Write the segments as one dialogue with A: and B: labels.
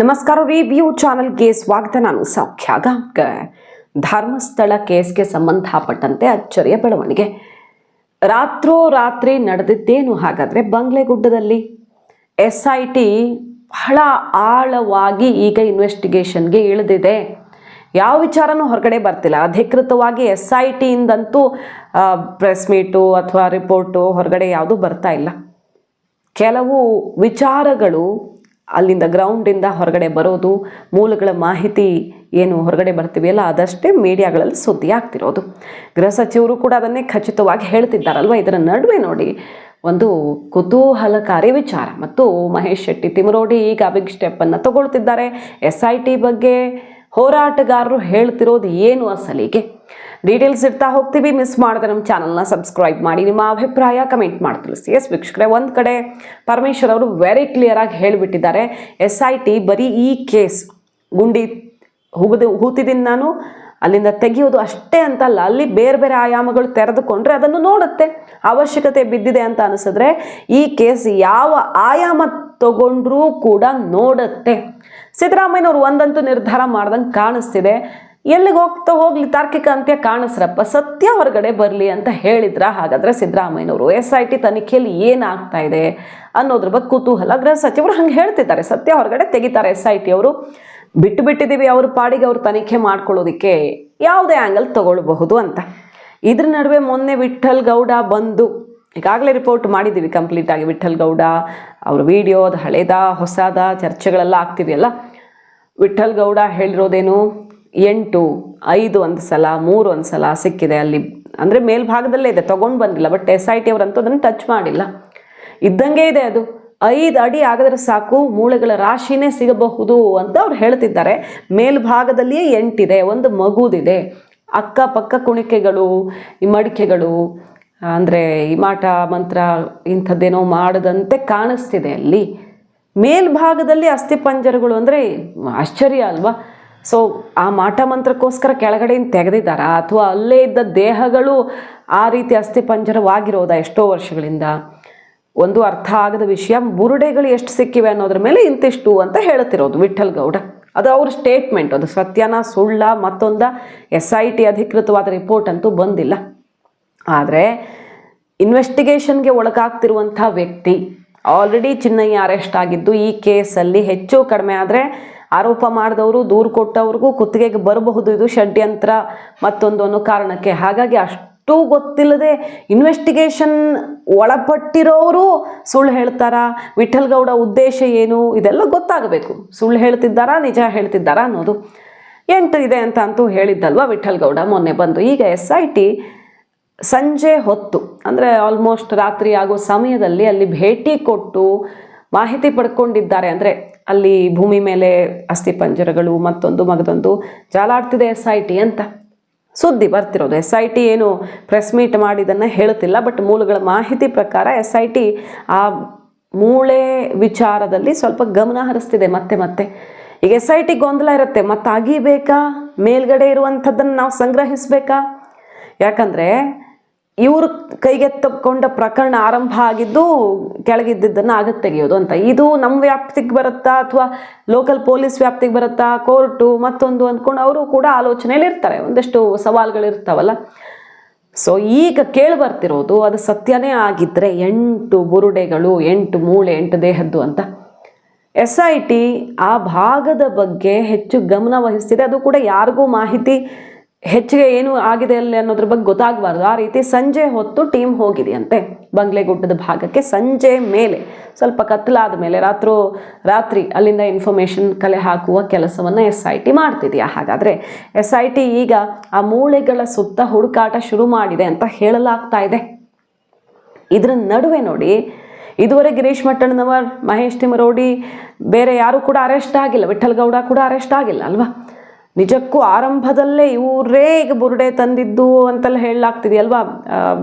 A: ನಮಸ್ಕಾರ ರಿವ್ಯೂ ಚಾನಲ್ಗೆ ಸ್ವಾಗತ. ನಾನು ಸೌಖ್ಯ ಧರ್ಮಸ್ಥಳ ಕೇಸ್ಗೆ ಸಂಬಂಧಪಟ್ಟಂತೆ ಅಚ್ಚರಿಯ ಬೆಳವಣಿಗೆ. ರಾತ್ರೋರಾತ್ರಿ ನಡೆದಿದ್ದೇನು ಹಾಗಾದರೆ ಬಂಗ್ಲೆಗುಡ್ಡದಲ್ಲಿ? ಎಸ್ ಐ ಟಿ ಬಹಳ ಆಳವಾಗಿ ಈಗ ಇನ್ವೆಸ್ಟಿಗೇಷನ್ಗೆ ಇಳಿದಿದೆ. ಯಾವ ವಿಚಾರನೂ ಹೊರಗಡೆ ಬರ್ತಿಲ್ಲ. ಅಧಿಕೃತವಾಗಿ ಎಸ್ ಐ ಟಿಯಿಂದಂತೂ ಪ್ರೆಸ್ ಮೀಟು ಅಥವಾ ರಿಪೋರ್ಟು ಹೊರಗಡೆ ಯಾವುದೂ ಬರ್ತಾ ಇಲ್ಲ. ಕೆಲವು ವಿಚಾರಗಳು ಅಲ್ಲಿಂದ ಗ್ರೌಂಡಿಂದ ಹೊರಗಡೆ ಬರೋದು, ಮೂಲಗಳ ಮಾಹಿತಿ ಏನು ಹೊರಗಡೆ ಬರ್ತೀವಿಯಲ್ಲ ಅದಷ್ಟೇ ಮೀಡಿಯಾಗಳಲ್ಲಿ ಸುದ್ದಿ ಆಗ್ತಿರೋದು ಗೃಹ ಸಚಿವರು ಕೂಡ ಅದನ್ನೇ ಖಚಿತವಾಗಿ ಹೇಳ್ತಿದ್ದಾರಲ್ವ? ಇದರ ನಡುವೆ ನೋಡಿ ಒಂದು ಕುತೂಹಲಕಾರಿ ವಿಚಾರ. ಮತ್ತು ಮಹೇಶ್ ಶೆಟ್ಟಿ ತಿಮರೋಡಿ ಈಗ ಬಿಗ್ ಸ್ಟೆಪ್ಪನ್ನು ತಗೊಳ್ತಿದ್ದಾರೆ. ಎಸ್ ಐ ಟಿ ಬಗ್ಗೆ ಹೋರಾಟಗಾರರು ಹೇಳ್ತಿರೋದು ಏನು ಅಸಲಿಗೆ? ಡೀಟೇಲ್ಸ್ ಇರ್ತಾ ಹೋಗ್ತೀವಿ. ಮಿಸ್ ಮಾಡದೆ ನಮ್ಮ ಚಾನಲ್ನ ಸಬ್ಸ್ಕ್ರೈಬ್ ಮಾಡಿ. ನಿಮ್ಮ ಅಭಿಪ್ರಾಯ ಕಮೆಂಟ್ ಮಾಡಿ ತಿಳಿಸಿ. ಎಸ್ ವೀಕ್ಷಕರೇ, ಒಂದು ಕಡೆ ಪರಮೇಶ್ವರ್ ಅವರು ವೆರಿ ಕ್ಲಿಯರ್ ಆಗಿ ಹೇಳಿಬಿಟ್ಟಿದ್ದಾರೆ. ಎಸ್ ಐ ಟಿ ಬರೀ ಈ ಕೇಸ್ ಗುಂಡಿ ಹುಗದು, ಹೂತಿದ್ದೀನಿ ನಾನು. ಅಲ್ಲಿಂದ ತೆಗೆಯೋದು ಅಷ್ಟೇ ಅಂತಲ್ಲ. ಅಲ್ಲಿ ಬೇರೆ ಬೇರೆ ಆಯಾಮಗಳು ತೆರೆದುಕೊಂಡ್ರೆ ಅದನ್ನು ನೋಡುತ್ತೆ. ಅವಶ್ಯಕತೆ ಬಿದ್ದಿದೆ ಅಂತ ಅನಿಸಿದ್ರೆ ಈ ಕೇಸ್ ಯಾವ ಆಯಾಮ ತಗೊಂಡ್ರೂ ಕೂಡ ನೋಡುತ್ತೆ. ಸಿದ್ದರಾಮಯ್ಯನವ್ರು ಒಂದಂತೂ ನಿರ್ಧಾರ ಮಾಡ್ದಂಗೆ ಕಾಣಿಸ್ತಿದೆ. ಎಲ್ಲಿಗೆ ಹೋಗ್ತಾ ಹೋಗ್ಲಿ ತಾರ್ಕಿಕ ಅಂತ್ಯ ಕಾಣಿಸ್ರಪ್ಪ, ಸತ್ಯ ಹೊರಗಡೆ ಬರಲಿ ಅಂತ ಹೇಳಿದ್ರ ಹಾಗಾದ್ರೆ ಸಿದ್ದರಾಮಯ್ಯನವರು, ಎಸ್ ಐ ಟಿ ತನಿಖೆಯಲ್ಲಿ ಏನಾಗ್ತಾ ಇದೆ ಅನ್ನೋದ್ರ ಬಗ್ಗೆ ಕುತೂಹಲ. ಗೃಹ ಸಚಿವರು ಹಂಗೆ ಹೇಳ್ತಿದ್ದಾರೆ, ಸತ್ಯ ಹೊರಗಡೆ ತೆಗಿತಾರೆ ಎಸ್ ಐ ಟಿ ಅವರು. ಬಿಟ್ಟು ಬಿಟ್ಟಿದ್ದೀವಿ ಅವ್ರ ಪಾಡಿಗೆ ಅವ್ರು ತನಿಖೆ ಮಾಡ್ಕೊಳ್ಳೋದಕ್ಕೆ ಯಾವುದೇ ಆ್ಯಂಗಲ್ ತಗೊಳ್ಬಹುದು ಅಂತ. ಇದ್ರ ನಡುವೆ ಮೊನ್ನೆ ವಿಠಲ್ ಗೌಡ ಬಂದು, ಈಗಾಗಲೇ ರಿಪೋರ್ಟ್ ಮಾಡಿದ್ದೀವಿ ಕಂಪ್ಲೀಟ್ ಆಗಿ ವಿಠಲ್ ಗೌಡ, ಅವ್ರ ವಿಡಿಯೋದ ಹಳೇದ, ಹೊಸದ, ಚರ್ಚೆಗಳೆಲ್ಲ ಆಗ್ತಿವೆಯಲ್ಲ ವಿಠಲ್ ಗೌಡ ಹೇಳಿರೋದೇನು? ಎಂಟು, ಐದು ಒಂದು ಸಲ ಮೂರು ಒಂದು ಸಲ ಸಿಕ್ಕಿದೆ ಅಲ್ಲಿ. ಅಂದರೆ ಮೇಲ್ಭಾಗದಲ್ಲೇ ಇದೆ, ತೊಗೊಂಡು ಬಂದಿಲ್ಲ ಬಟ್ ಎಸ್ ಐ ಟಿ ಅವರಂತೂ ಅದನ್ನು ಟಚ್ ಮಾಡಿಲ್ಲ. ಇದ್ದಂಗೆ ಇದೆ ಅದು. ಐದು ಅಡಿ ಆಗದ್ರೆ ಸಾಕು, ಮೂಳೆಗಳ ರಾಶಿನೇ ಸಿಗಬಹುದು ಅಂತ ಅವ್ರು ಹೇಳ್ತಿದ್ದಾರೆ. ಮೇಲ್ಭಾಗದಲ್ಲಿಯೇ ಎಂಟಿದೆ, ಒಂದು ಮಗುದಿದೆ. ಅಕ್ಕಪಕ್ಕ ಕುಣಿಕೆಗಳು, ಈ ಮಡಿಕೆಗಳು, ಅಂದರೆ ಈ ಮಾಟ ಮಂತ್ರ ಇಂಥದ್ದೇನೋ ಮಾಡದಂತೆ ಕಾಣಿಸ್ತಿದೆ ಅಲ್ಲಿ. ಮೇಲ್ಭಾಗದಲ್ಲಿ ಅಸ್ಥಿಪಂಜರಗಳು ಅಂದರೆ ಆಶ್ಚರ್ಯ ಅಲ್ವಾ? ಸೊ ಆ ಮಾಟ ಮಂತ್ರಕ್ಕೋಸ್ಕರ ಕೆಳಗಡೆಯಿಂದ ತೆಗೆದಿದ್ದಾರಾ? ಅಥವಾ ಅಲ್ಲೇ ಇದ್ದ ದೇಹಗಳು ಆ ರೀತಿ ಅಸ್ಥಿಪಂಜರವಾಗಿರೋದಾ ಎಷ್ಟೋ ವರ್ಷಗಳಿಂದ? ಒಂದು ಅರ್ಥ ಆಗದ ವಿಷಯ, ಬುರುಡೆಗಳು ಎಷ್ಟು ಸಿಕ್ಕಿವೆ ಅನ್ನೋದ್ರ ಮೇಲೆ ಇಂತಿಷ್ಟು ಅಂತ ಹೇಳ್ತಿರೋದು ವಿಠಲ್ ಗೌಡ. ಅದು ಅವ್ರ ಸ್ಟೇಟ್ಮೆಂಟ್ ಅದು ಸತ್ಯನ, ಸುಳ್ಳ, ಮತ್ತೊಂದ ಎಸ್ ಐ ಟಿ ಅಧಿಕೃತವಾದ ರಿಪೋರ್ಟ್ ಅಂತೂ ಬಂದಿಲ್ಲ. ಆದರೆ ಇನ್ವೆಸ್ಟಿಗೇಷನ್ಗೆ ಒಳಗಾಗ್ತಿರುವಂಥ ವ್ಯಕ್ತಿ ಆಲ್ರೆಡಿ ಚಿನ್ನಯ್ಯ ಅರೆಸ್ಟ್ ಆಗಿದ್ದು ಈ ಕೇಸಲ್ಲಿ ಹೆಚ್ಚು ಕಡಿಮೆ ಆದರೆ ಆರೋಪ ಮಾಡಿದವರು, ದೂರು ಕೊಟ್ಟವ್ರಿಗೂ ಕುತ್ತಿಗೆಗೆ ಬರಬಹುದು. ಇದು ಷಡ್ಯಂತ್ರ ಮತ್ತೊಂದು ಅನ್ನೋ ಕಾರಣಕ್ಕೆ. ಹಾಗಾಗಿ ಅಷ್ಟು ಗೊತ್ತಿಲ್ಲದೆ ಇನ್ವೆಸ್ಟಿಗೇಷನ್ ಒಳಪಟ್ಟಿರೋರು ಸುಳ್ಳು ಹೇಳ್ತಾರಾ? ವಿಠಲ್ಗೌಡ ಉದ್ದೇಶ ಏನು? ಇದೆಲ್ಲ ಗೊತ್ತಾಗಬೇಕು. ಸುಳ್ಳು ಹೇಳ್ತಿದ್ದಾರಾ, ನಿಜ ಹೇಳ್ತಿದ್ದಾರಾ ಅನ್ನೋದು. ಎಂಟು ಇದೆ ಅಂತ ಅಂತೂ ಹೇಳಿದ್ದಲ್ವ ವಿಠಲ್ಗೌಡ ಮೊನ್ನೆ ಬಂದು. ಈಗ ಎಸ್ ಐ ಟಿ ಸಂಜೆ ಹೊತ್ತು, ಅಂದರೆ ಆಲ್ಮೋಸ್ಟ್ ರಾತ್ರಿ ಆಗೋ ಸಮಯದಲ್ಲಿ ಅಲ್ಲಿ ಭೇಟಿ ಕೊಟ್ಟು ಮಾಹಿತಿ ಪಡ್ಕೊಂಡಿದ್ದಾರೆ. ಅಂದರೆ ಅಲ್ಲಿ ಭೂಮಿ ಮೇಲೆ ಅಸ್ಥಿಪಂಜರಗಳು ಮತ್ತೊಂದು ಮಗದೊಂದು ಜಾಲಾಡ್ತಿದೆ ಎಸ್ ಐ ಟಿ ಅಂತ. ಸುದ್ದಿ ಬರ್ತಿರೋದು. ಎಸ್ ಐ ಟಿ ಏನು ಪ್ರೆಸ್ ಮೀಟ್ ಮಾಡಿದ್ದನ್ನು ಹೇಳುತ್ತಿಲ್ಲ ಬಟ್ ಮೂಲಗಳ ಮಾಹಿತಿ ಪ್ರಕಾರ ಎಸ್ ಐ ಟಿ ಆ ಮೂಳೆ ವಿಚಾರದಲ್ಲಿ ಸ್ವಲ್ಪ ಗಮನ ಹರಿಸ್ತಿದೆ ಮತ್ತೆ ಮತ್ತೆ. ಈಗ ಎಸ್ ಐ ಟಿ ಗೊಂದಲ ಇರುತ್ತೆ. ಮತ್ತೆ ಅಗಿಬೇಕಾ ಮೇಲ್ಗಡೆ ಇರುವಂಥದ್ದನ್ನು ನಾವು ಸಂಗ್ರಹಿಸಬೇಕಾ? ಯಾಕಂದರೆ ಇವರು ಕೈಗೆತ್ತಕೊಂಡ ಪ್ರಕರಣ ಆರಂಭ ಆಗಿದ್ದು ಕೆಳಗಿದ್ದನ್ನು ಆಗತ್ತೆ ತೆಗೆಯೋದು ಅಂತ. ಇದು ನಮ್ಮ ವ್ಯಾಪ್ತಿಗೆ ಬರುತ್ತಾ ಅಥವಾ ಲೋಕಲ್ ಪೊಲೀಸ್ ವ್ಯಾಪ್ತಿಗೆ ಬರುತ್ತಾ ಕೋರ್ಟು ಮತ್ತೊಂದು ಅಂದ್ಕೊಂಡು ಅವರು ಕೂಡ ಆಲೋಚನೆಯಲ್ಲಿ ಇರ್ತಾರೆ. ಒಂದಷ್ಟು ಸವಾಲುಗಳಿರ್ತಾವಲ್ಲ ಸೊ ಈಗ ಕೇಳಿ ಬರ್ತಿರೋದು, ಅದು ಸತ್ಯನೇ ಆಗಿದ್ದರೆ ಎಂಟು ಬುರುಡೆಗಳು, ಎಂಟು ಮೂಳೆ, ಎಂಟು ದೇಹದ್ದು ಅಂತ. ಎಸ್ ಆ ಭಾಗದ ಬಗ್ಗೆ ಹೆಚ್ಚು ಗಮನ ವಹಿಸ್ತಿದೆ. ಅದು ಕೂಡ ಯಾರಿಗೂ ಮಾಹಿತಿ ಹೆಚ್ಚಿಗೆ ಏನು ಆಗಿದೆ ಅಲ್ಲಿ ಅನ್ನೋದ್ರ ಬಗ್ಗೆ ಗೊತ್ತಾಗಬಾರ್ದು. ಆ ರೀತಿ ಸಂಜೆ ಹೊತ್ತು ಟೀಮ್ ಹೋಗಿದೆಯಂತೆ ಬಂಗ್ಲೆಗುಡ್ಡದ ಭಾಗಕ್ಕೆ ಸಂಜೆ ಮೇಲೆ. ಸ್ವಲ್ಪ ಕತ್ತಲಾದ ಮೇಲೆ ರಾತ್ರೋ, ರಾತ್ರಿ ಅಲ್ಲಿಂದ ಇನ್ಫಾರ್ಮೇಷನ್ ಕಲೆ ಹಾಕುವ ಕೆಲಸವನ್ನು ಎಸ್ ಐ ಟಿ ಮಾಡ್ತಿದೆಯಾ? ಹಾಗಾದರೆ ಎಸ್ ಐ ಟಿ ಈಗ ಆ ಮೂಳೆಗಳ ಸುತ್ತ ಹುಡುಕಾಟ ಶುರು ಮಾಡಿದೆ ಅಂತ ಹೇಳಲಾಗ್ತಾ ಇದೆ. ಇದರ ನಡುವೆ ನೋಡಿ, ಇದುವರೆ ಗಿರೀಶ್ ಮಟ್ಟಣ್ಣನವರ್, ಮಹೇಶ್ ತಿಮರೋಡಿ ಬೇರೆ ಯಾರೂ ಕೂಡ ಅರೆಸ್ಟ್ ಆಗಿಲ್ಲ. ವಿಠಲ್ ಗೌಡ ಕೂಡ ಅರೆಸ್ಟ್ ಆಗಿಲ್ಲ ಅಲ್ವಾ? ನಿಜಕ್ಕೂ ಆರಂಭದಲ್ಲೇ ಇವರೇ ಈಗ ಬುರುಡೆ ತಂದಿದ್ದು ಅಂತೆಲ್ಲ ಹೇಳಲಾಗ್ತಿದೆಯಲ್ವಾ?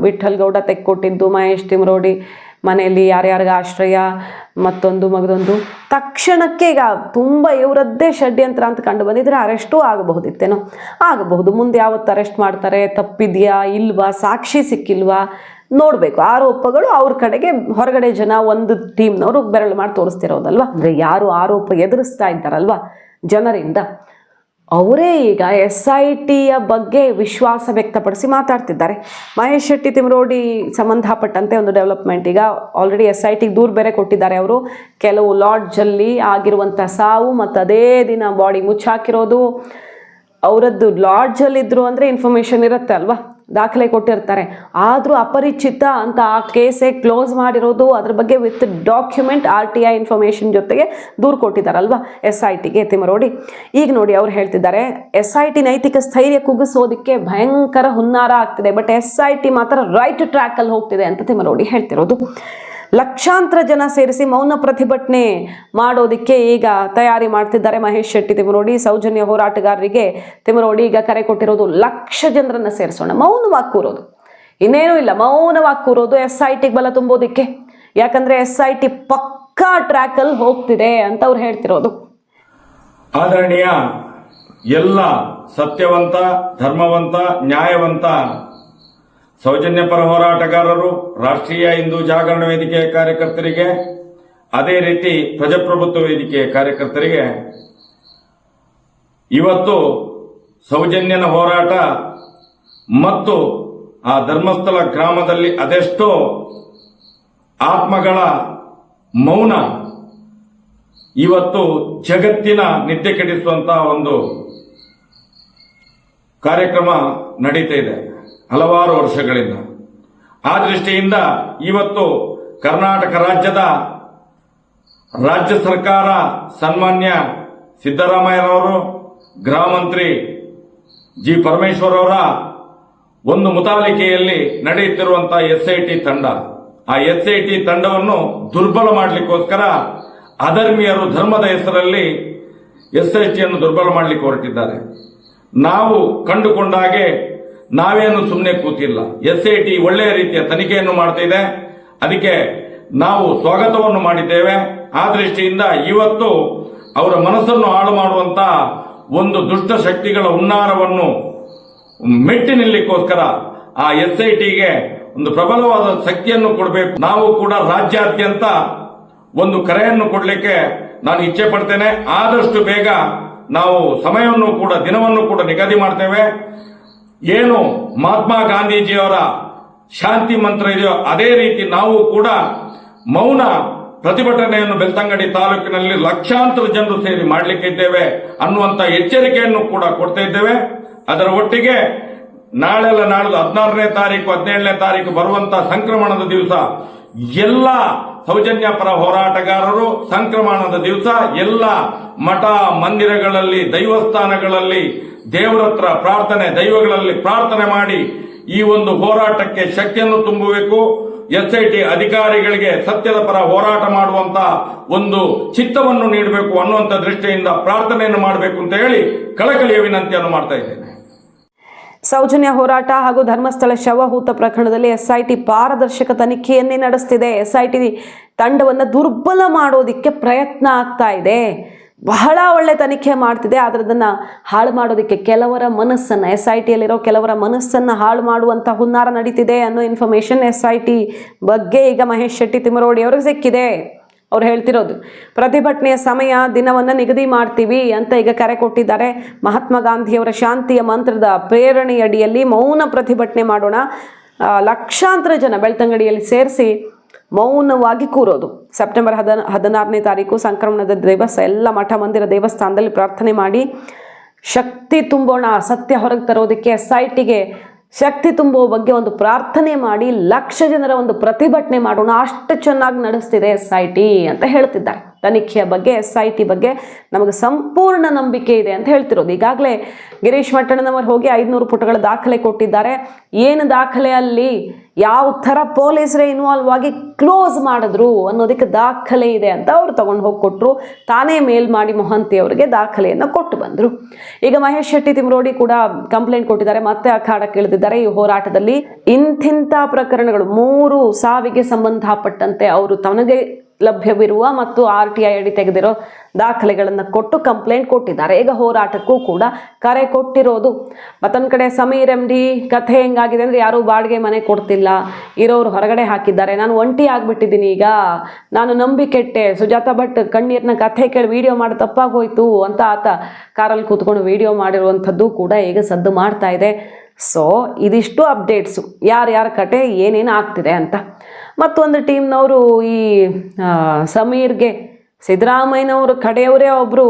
A: ವಿಠಲ್ ಗೌಡ ತೆಕ್ಕೊಟ್ಟಿದ್ದು, ಮಹೇಶ್ ತಿಮ್ರೋಡಿ ಮನೆಯಲ್ಲಿ ಯಾರ್ಯಾರಿಗೆ ಆಶ್ರಯ, ಮತ್ತೊಂದು ಮಗದೊಂದು. ತಕ್ಷಣಕ್ಕೆ ಈಗ ತುಂಬ ಇವರದ್ದೇ ಷಡ್ಯಂತ್ರ ಅಂತ ಕಂಡು ಬಂದಿದ್ರೆ ಅರೆಸ್ಟೂ ಆಗಬಹುದಿತ್ತೇನೋ? ಆಗಬಹುದು. ಮುಂದೆ ಯಾವತ್ತು ಅರೆಸ್ಟ್ ಮಾಡ್ತಾರೆ, ತಪ್ಪಿದೆಯಾ, ಇಲ್ವಾ, ಸಾಕ್ಷಿ ಸಿಕ್ಕಿಲ್ವಾ? ನೋಡಬೇಕು. ಆರೋಪಗಳು ಅವ್ರ ಕಡೆಗೆ, ಹೊರಗಡೆ ಜನ ಒಂದು ಟೀಮ್ನವರು ಬೆರಳು ಮಾಡಿ ತೋರಿಸ್ತಿರೋದಲ್ವಾ? ಅಂದರೆ ಯಾರು ಆರೋಪ ಎದುರಿಸ್ತಾ ಇದ್ದಾರಲ್ವ ಜನರಿಂದ? ಅವರೇ ಈಗ ಎಸ್ ಐ ಟಿಯ ಬಗ್ಗೆ ವಿಶ್ವಾಸ ವ್ಯಕ್ತಪಡಿಸಿ ಮಾತಾಡ್ತಿದ್ದಾರೆ. ಮಹೇಶ್ ಶೆಟ್ಟಿ ತಿಮರೋಡಿ ಸಂಬಂಧಪಟ್ಟಂತೆ ಒಂದು ಡೆವಲಪ್ಮೆಂಟ್ ಈಗ ಆಲ್ರೆಡಿ ಎಸ್ ಐ ಟಿಗೆ ದೂರ ಬೇರೆ ಕೊಟ್ಟಿದ್ದಾರೆ ಅವರು. ಕೆಲವು ಲಾಡ್ಜಲ್ಲಿ ಆಗಿರುವಂಥ ಸಾವು ಮತ್ತು ಅದೇ ದಿನ ಬಾಡಿ ಮುಚ್ಚಾಕಿರೋದು. ಅವರದ್ದು ಲಾಡ್ಜಲ್ಲಿದ್ದರು ಅಂದರೆ ಇನ್ಫಾರ್ಮೇಷನ್ ಇರುತ್ತೆ ಅಲ್ವಾ? ದಾಖಲೆ ಕೊಟ್ಟಿರ್ತಾರೆ. ಆದರೂ ಅಪರಿಚಿತ ಅಂತ ಆ ಕೇಸೇ ಕ್ಲೋಸ್ ಮಾಡಿರೋದು ಅದ್ರ ಬಗ್ಗೆ with document R T I information ಜೊತೆಗೆ ದೂರು ಕೊಟ್ಟಿದ್ದಾರಲ್ವಾ ಎಸ್ ಐ ಟಿಗೆ ತಿಮರೋಡಿ ಈಗ ನೋಡಿ ಅವ್ರು ಹೇಳ್ತಿದ್ದಾರೆ, ಎಸ್ ಐ ಟಿ ನೈತಿಕ ಸ್ಥೈರ್ಯ ಕುಗ್ಗಿಸೋದಕ್ಕೆ ಭಯಂಕರ ಹುನ್ನಾರ ಆಗ್ತಿದೆ, ಬಟ್ ಎಸ್ ಐ ಟಿ ಮಾತ್ರ ರೈಟ್ ಟ್ರ್ಯಾಕಲ್ಲಿ ಹೋಗ್ತಿದೆ ಅಂತ ತಿಮರೋಡಿ ಹೇಳ್ತಿರೋದು. ಲಕ್ಷಾಂತರ ಜನ ಸೇರಿಸಿ ಮೌನ ಪ್ರತಿಭಟನೆ ಮಾಡೋದಕ್ಕೆ ಈಗ ತಯಾರಿ ಮಾಡ್ತಿದ್ದಾರೆ ಮಹೇಶ್ ಶೆಟ್ಟಿ ತಿಮರೋಡಿ ಸೌಜನ್ಯ ಹೋರಾಟಗಾರರಿಗೆ ತಿಮರೋಡಿ ಈಗ ಕರೆ ಕೊಟ್ಟಿರೋದು ಲಕ್ಷ ಜನರನ್ನ ಸೇರಿಸೋಣ. ಮೌನವಾಗಿ ಕೂರೋದು. ಇನ್ನೇನೂ ಇಲ್ಲ. ಮೌನವಾಗಿ ಕೂರೋದು ಎಸ್ ಐ ಟಿಗೆ ಬಲ ತುಂಬೋದಿಕ್ಕೆ. ಯಾಕಂದ್ರೆ ಎಸ್ ಐ ಟಿ ಪಕ್ಕಾ ಟ್ರ್ಯಾಕಲ್ಲಿ ಹೋಗ್ತಿದೆ ಅಂತ ಅವ್ರು ಹೇಳ್ತಿರೋದು.
B: ಆದರಣೀಯ, ಎಲ್ಲ ಸತ್ಯವಂತ, ಧರ್ಮವಂತ, ನ್ಯಾಯವಂತ ಸೌಜನ್ಯಪರ ಹೋರಾಟಗಾರರು ರಾಷ್ಟ್ರೀಯ ಹಿಂದೂ ಜಾಗರಣ ವೇದಿಕೆಯ ಕಾರ್ಯಕರ್ತರಿಗೆ, ಅದೇ ರೀತಿ ಪ್ರಜಾಪ್ರಭುತ್ವ ವೇದಿಕೆಯ ಕಾರ್ಯಕರ್ತರಿಗೆ ಇವತ್ತು ಸೌಜನ್ಯನ ಹೋರಾಟ ಮತ್ತು ಆ ಧರ್ಮಸ್ಥಳ ಗ್ರಾಮದಲ್ಲಿ ಅದೆಷ್ಟೋ ಆತ್ಮಗಳ ಮೌನ ಇವತ್ತು ಜಗತ್ತಿನ ನಿದ್ದೆ ಕೆಡಿಸುವಂತಹ ಒಂದು ಕಾರ್ಯಕ್ರಮ ನಡೀತಾ ಇದೆ. ಹಲವಾರು ವರ್ಷಗಳಿಂದ. ಆ ದೃಷ್ಟಿಯಿಂದ ಇವತ್ತು ಕರ್ನಾಟಕ ರಾಜ್ಯದ ರಾಜ್ಯ ಸರ್ಕಾರ ಸನ್ಮಾನ್ಯ ಸಿದ್ದರಾಮಯ್ಯನವರು, ಗೃಹ ಮಂತ್ರಿ ಜಿ ಪರಮೇಶ್ವರ್ ಅವರ ಒಂದು ಮುತಾಲಿಕೆಯಲ್ಲಿ ನಡೆಯುತ್ತಿರುವಂತಹ ಎಸ್ ಐ ಟಿ ತಂಡ. ಆ ಎಸ್ ಐ ಟಿ ತಂಡವನ್ನು ದುರ್ಬಲ ಮಾಡಲಿಕ್ಕೋಸ್ಕರ ಅಧರ್ಮಿಯರು ಧರ್ಮದ ಹೆಸರಲ್ಲಿ ಎಸ್ ಐ ಟಿಯನ್ನು ದುರ್ಬಲ ಮಾಡಲಿಕ್ಕೆ ಹೊರಟಿದ್ದಾರೆ. ನಾವು ಕಂಡುಕೊಂಡ ಹಾಗೆ ನಾವೇನು ಸುಮ್ಮನೆ ಕೂತಿಲ್ಲ. ಎಸ್ ಒಳ್ಳೆಯ ರೀತಿಯ ತನಿಖೆಯನ್ನು ಮಾಡ್ತಿದೆ. ಅದಕ್ಕೆ ನಾವು ಸ್ವಾಗತವನ್ನು ಮಾಡಿದ್ದೇವೆ. ಆ ದೃಷ್ಟಿಯಿಂದ ಇವತ್ತು ಅವರ ಮನಸ್ಸನ್ನು ಹಾಳು ಮಾಡುವಂತ ಒಂದು ದುಷ್ಟ ಶಕ್ತಿಗಳ ಹುನ್ನಾರವನ್ನು ಮೆಟ್ಟಿ ನಿಲ್ಲಿಕ್ಕೋಸ್ಕರ ಆ ಎಸ್ ಐ ಟಿಗೆ ಒಂದು ಪ್ರಬಲವಾದ ಶಕ್ತಿಯನ್ನು ಕೊಡಬೇಕು. ನಾವು ಕೂಡ ರಾಜ್ಯಾದ್ಯಂತ ಒಂದು ಕರೆಯನ್ನು ಕೊಡಲಿಕ್ಕೆ ನಾನು ಇಚ್ಛೆ ಪಡ್ತೇನೆ. ಆದಷ್ಟು ಬೇಗ ನಾವು ಸಮಯವನ್ನು ಕೂಡ ದಿನವನ್ನು ಕೂಡ ನಿಗದಿ ಮಾಡ್ತೇವೆ. ಏನು ಮಹಾತ್ಮ ಗಾಂಧೀಜಿಯವರ ಶಾಂತಿ ಮಂತ್ರ ಇದೆಯೋ ಅದೇ ರೀತಿ ನಾವು ಕೂಡ ಮೌನ ಪ್ರತಿಭಟನೆಯನ್ನು ಬೆಳ್ತಂಗಡಿ ತಾಲೂಕಿನಲ್ಲಿ ಲಕ್ಷಾಂತರ ಜನರು ಸೇರಿ ಮಾಡಲಿಕ್ಕೆ ಇದ್ದೇವೆ ಅನ್ನುವಂತ ಎಚ್ಚರಿಕೆಯನ್ನು ಕೂಡ ಕೊಡ್ತಾ ಇದ್ದೇವೆ. ಅದರ ಒಟ್ಟಿಗೆ ನಾಳೆಲ್ಲ ನಾಳೆ ಹದಿನಾರನೇ ತಾರೀಕು, ಹದಿನೇಳನೇ ತಾರೀಕು ಬರುವಂತಹ ಸಂಕ್ರಮಣದ ದಿವಸ ಎಲ್ಲ ಸೌಜನ್ಯ ಪರ ಹೋರಾಟಗಾರರು ಸಂಕ್ರಮಣದ ದಿವಸ ಎಲ್ಲ ಮಠ ಮಂದಿರಗಳಲ್ಲಿ, ದೈವಸ್ಥಾನಗಳಲ್ಲಿ ದೇವರತ್ರ ಪ್ರಾರ್ಥನೆ, ದೈವಗಳಲ್ಲಿ ಪ್ರಾರ್ಥನೆ ಮಾಡಿ ಈ ಒಂದು ಹೋರಾಟಕ್ಕೆ ಶಕ್ತಿಯನ್ನು ತುಂಬಬೇಕು. ಎಸ್ಐಟಿ ಅಧಿಕಾರಿಗಳಿಗೆ ಸತ್ಯದ ಪರ ಹೋರಾಟ ಮಾಡುವಂತ ಒಂದು ಚಿತ್ತವನ್ನು ನೀಡಬೇಕು ಅನ್ನುವಂಥ ದೃಷ್ಟಿಯಿಂದ ಪ್ರಾರ್ಥನೆಯನ್ನು ಮಾಡಬೇಕು ಅಂತ ಹೇಳಿ ಕಳಕಳಿಯ ವಿನಂತಿಯನ್ನು ಮಾಡ್ತಾ ಇದ್ದೇನೆ.
A: ಸೌಜನ್ಯ ಹೋರಾಟ ಹಾಗೂ ಧರ್ಮಸ್ಥಳ ಶವಹೂತ ಪ್ರಕರಣದಲ್ಲಿ ಎಸ್ಐಟಿ ಪಾರದರ್ಶಕ ತನಿಖೆಯನ್ನೇ ನಡೆಸ್ತಿದೆ. ಎಸ್ಐಟಿ ತಂಡವನ್ನು ದುರ್ಬಲ ಮಾಡೋದಕ್ಕೆ ಪ್ರಯತ್ನ ಆಗ್ತಾ ಇದೆ. ಬಹಳ ಒಳ್ಳೆ ತನಿಖೆ ಮಾಡ್ತಿದೆ, ಆದರೆ ಅದನ್ನು ಹಾಳು ಮಾಡೋದಕ್ಕೆ ಕೆಲವರ ಮನಸ್ಸನ್ನು ಎಸ್ ಐ ಟಿಯಲ್ಲಿರೋ ಕೆಲವರ ಮನಸ್ಸನ್ನು ಹಾಳು ಮಾಡುವಂಥ ಹುನ್ನಾರ ನಡೀತಿದೆ ಅನ್ನೋ ಇನ್ಫಾರ್ಮೇಷನ್ ಎಸ್ ಐ ಟಿ ಬಗ್ಗೆ ಈಗ ಮಹೇಶ್ ಶೆಟ್ಟಿ ತಿಮರೋಡಿ ಸಿಕ್ಕಿದೆ. ಅವ್ರು ಹೇಳ್ತಿರೋದು, ಪ್ರತಿಭಟನೆಯ ಸಮಯ ದಿನವನ್ನು ನಿಗದಿ ಮಾಡ್ತೀವಿ ಅಂತ ಈಗ ಕರೆ ಕೊಟ್ಟಿದ್ದಾರೆ. ಮಹಾತ್ಮ ಗಾಂಧಿಯವರ ಶಾಂತಿಯ ಮಂತ್ರದ ಪ್ರೇರಣೆಯಡಿಯಲ್ಲಿ ಮೌನ ಪ್ರತಿಭಟನೆ ಮಾಡೋಣ ಲಕ್ಷಾಂತರ ಜನ ಬೆಳ್ತಂಗಡಿಯಲ್ಲಿ ಸೇರಿಸಿ ಮೌನವಾಗಿ ಕೂರೋದು. ಸೆಪ್ಟೆಂಬರ್ ಹದ, ಹದಿನಾರನೇ ತಾರೀಕು ಸಂಕ್ರಮಣದ ದೇವಸ್ಥ ಎಲ್ಲ ಮಠ, ಮಂದಿರ, ದೇವಸ್ಥಾನದಲ್ಲಿ ಪ್ರಾರ್ಥನೆ ಮಾಡಿ, ಶಕ್ತಿ ತುಂಬೋಣ, ಸತ್ಯ ಹೊರಗೆ ತರೋದಕ್ಕೆ ಎಸ್ ಐ ಟಿಗೆ ಶಕ್ತಿ ತುಂಬುವ ಬಗ್ಗೆ ಒಂದು ಪ್ರಾರ್ಥನೆ ಮಾಡಿ ಲಕ್ಷ ಜನರ ಒಂದು ಪ್ರತಿಭಟನೆ ಮಾಡೋಣ. ಅಷ್ಟು ಚೆನ್ನಾಗಿ ನಡೆಸ್ತಿದೆ ಎಸ್ ಅಂತ ಹೇಳ್ತಿದ್ದಾರೆ. ತನಿಖೆಯ ಬಗ್ಗೆ ಎಸ್ ಐ ಟಿ ಬಗ್ಗೆ ನಮಗೆ ಸಂಪೂರ್ಣ ನಂಬಿಕೆ ಇದೆ ಅಂತ ಹೇಳ್ತಿರೋದು. ಈಗಾಗಲೇ ಗಿರೀಶ್ ಮಟ್ಟಣ್ಣನವರು ಹೋಗಿ ಐದುನೂರು ಪುಟಗಳ ದಾಖಲೆ ಕೊಟ್ಟಿದ್ದಾರೆ. ಏನು ದಾಖಲೆ ಅಲ್ಲಿ ಯಾವ ಥರ ಪೊಲೀಸರೇ ಇನ್ವಾಲ್ವ್ ಆಗಿ ಕ್ಲೋಸ್ ಮಾಡಿದ್ರು ಅನ್ನೋದಕ್ಕೆ ದಾಖಲೆ ಇದೆ ಅಂತ ಅವರು ತಗೊಂಡು ಹೋಗಿ ಕೊಟ್ಟರು ತಾನೇ ಮೇಲ್ ಮಾಡಿ ಮೊಹಂತಿ ಅವರಿಗೆ ದಾಖಲೆಯನ್ನು ಕೊಟ್ಟು ಬಂದರು. ಈಗ ಮಹೇಶ್ ಶೆಟ್ಟಿ ತಿಮ್ರೋಡಿ ಕೂಡ ಕಂಪ್ಲೇಂಟ್ ಕೊಟ್ಟಿದ್ದಾರೆ. ಮತ್ತೆ ಅಖಾಡಕ್ಕೆ ಇಳಿದಿದ್ದಾರೆ ಈ ಹೋರಾಟದಲ್ಲಿ ಇಂಥಿಂಥ ಪ್ರಕರಣಗಳು ಮೂರು ಸಾವಿಗೆ ಸಂಬಂಧಪಟ್ಟಂತೆ ಅವರು ತನಗೆ ಲಭ್ಯವಿರುವ ಮತ್ತು ಆರ್ ಟಿ ಐ ಅಡಿ ತೆಗೆದಿರೋ ದಾಖಲೆಗಳನ್ನು ಕೊಟ್ಟು ಕಂಪ್ಲೇಂಟ್ ಕೊಟ್ಟಿದ್ದಾರೆ. ಈಗ ಹೋರಾಟಕ್ಕೂ ಕೂಡ ಕರೆ ಕೊಟ್ಟಿರೋದು. ಮತ್ತೊಂದು ಕಡೆ ಸಮೀರ್ ಎಂ ಡಿ ಕಥೆ ಹೆಂಗಾಗಿದೆ ಅಂದರೆ ಯಾರೂ ಬಾಡಿಗೆ ಮನೆ ಕೊಡ್ತಿಲ್ಲ. ಇರೋರು ಹೊರಗಡೆ ಹಾಕಿದ್ದಾರೆ. ನಾನು ಒಂಟಿ ಆಗಿಬಿಟ್ಟಿದ್ದೀನಿ ಈಗ. ನಾನು ನಂಬಿಕೆಟ್ಟೆ. ಸುಜಾತಾ ಭಟ್ ಕಣ್ಣೀರಿನ ಕಥೆ ಕೇಳಿ ವಿಡಿಯೋ ಮಾಡಿ, ತಪ್ಪಾಗೋಯ್ತು ಅಂತ ಆತ ಕಾರಲ್ಲಿ ಕೂತ್ಕೊಂಡು ವಿಡಿಯೋ ಮಾಡಿರುವಂಥದ್ದು ಕೂಡ ಈಗ ಸದ್ದು ಮಾಡ್ತಾ ಇದೆ. ಸೊ ಇದಿಷ್ಟು ಅಪ್ಡೇಟ್ಸು. ಯಾರ್ಯಾರ ಕತೆ ಏನೇನು ಆಗ್ತಿದೆ ಅಂತ. ಮತ್ತೊಂದು ಟೀಮ್ನವರು ಈ ಸಮೀರ್ಗೆ ಸಿದ್ದರಾಮಯ್ಯನವರು ಕಡೆಯವರೇ ಒಬ್ಬರು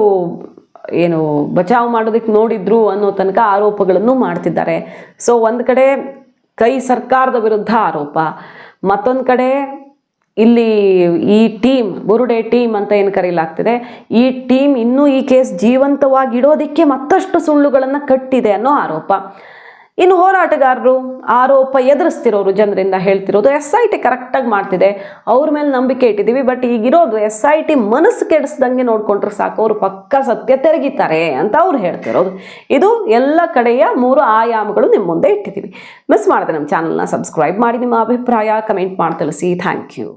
A: ಏನು ಬಚಾವ್ ಮಾಡೋದಕ್ಕೆ ನೋಡಿದ್ರು ಅನ್ನೋ ತನಕ ಆರೋಪಗಳನ್ನು ಮಾಡ್ತಿದ್ದಾರೆ. ಸೊ ಒಂದು ಕಡೆ ಕೈ ಸರ್ಕಾರದ ವಿರುದ್ಧ ಆರೋಪ, ಮತ್ತೊಂದು ಕಡೆ ಇಲ್ಲಿ ಈ ಟೀಮ್, ಬುರುಡೆ ಟೀಮ್ ಅಂತ ಏನು ಕರೆಯಲಾಗ್ತಿದೆ ಈ ಟೀಮ್ ಇನ್ನೂ ಈ ಕೇಸ್ ಜೀವಂತವಾಗಿ ಇಡೋದಕ್ಕೆ ಮತ್ತಷ್ಟು ಸುಳ್ಳುಗಳನ್ನು ಕಟ್ಟಿದೆ ಅನ್ನೋ ಆರೋಪ. ಇನ್ನು ಹೋರಾಟಗಾರರು ಆರೋಪ ಎದುರಿಸ್ತಿರೋರು ಜನರಿಂದ ಹೇಳ್ತಿರೋದು ಎಸ್ ಐ ಟಿ ಕರೆಕ್ಟಾಗಿ ಮಾಡ್ತಿದೆ. ಅವ್ರ ಮೇಲೆ ನಂಬಿಕೆ ಇಟ್ಟಿದ್ದೀವಿ ಬಟ್ ಈಗಿರೋದು ಎಸ್ ಐ ಟಿ ಮನಸ್ಸು ಕೆಡಿಸ್ದಂಗೆ ನೋಡ್ಕೊಂಡ್ರೆ ಸಾಕು. ಅವರು ಪಕ್ಕ ಸತ್ಯ ತೆರಗಿತಾರೆ ಅಂತ ಅವ್ರು ಹೇಳ್ತಿರೋದು. ಇದು ಎಲ್ಲ ಕಡೆಯ ಮೂರು ಆಯಾಮಗಳು ನಿಮ್ಮ ಮುಂದೆ ಇಟ್ಟಿದ್ದೀವಿ. ಮಿಸ್ ಮಾಡಿದೆ ನಮ್ಮ ಚಾನಲ್ನ ಸಬ್ಸ್ಕ್ರೈಬ್ ಮಾಡಿ, ನಿಮ್ಮ ಅಭಿಪ್ರಾಯ ಕಮೆಂಟ್ ಮಾಡಿ ತಿಳಿಸಿ. Thank you